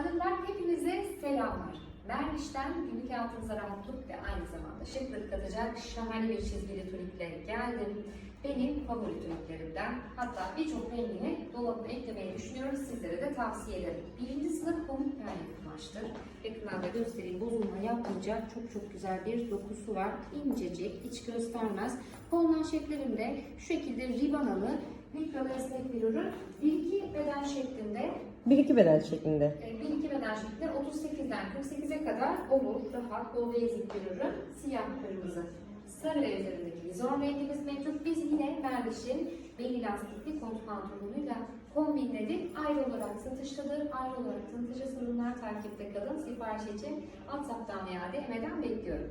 Hanımlar hepinize selamlar. Merviş'ten günlük hayatınıza rahatlık ve aynı zamanda şıklık katacak şahane bir çizgili tunikle geldim. Benim favori tuniklerimden. Hatta birçok rengini dolabıma eklemeyi düşünüyorum. Sizlere de tavsiye ederim. Birinci sınıf pamuk perli kumaştır. Yakından da göstereyim. Bozulma yapmayacak çok çok güzel bir dokusu var. İncecik, hiç göstermez. Kol manşetlerinde şu şekilde ribanalı mikro esnek bir ürün. Beden şeklinde Bir iki beden şeklinde. e, bir iki beden şeklinde 38'den 48'e kadar olur. Rahat, bol ezik bir ürün. Siyah, kırmızı, sarı ve üzerindeki vizon rengimiz mevcut. Biz yine Merviş'in bel lastikli kot pantolonuyla kombinledik. Ayrı olarak satıştadır. Ayrı olarak tanıtıcı ürünler takipte kalın. Sipariş için WhatsApp'tan veya DM'den bekliyorum.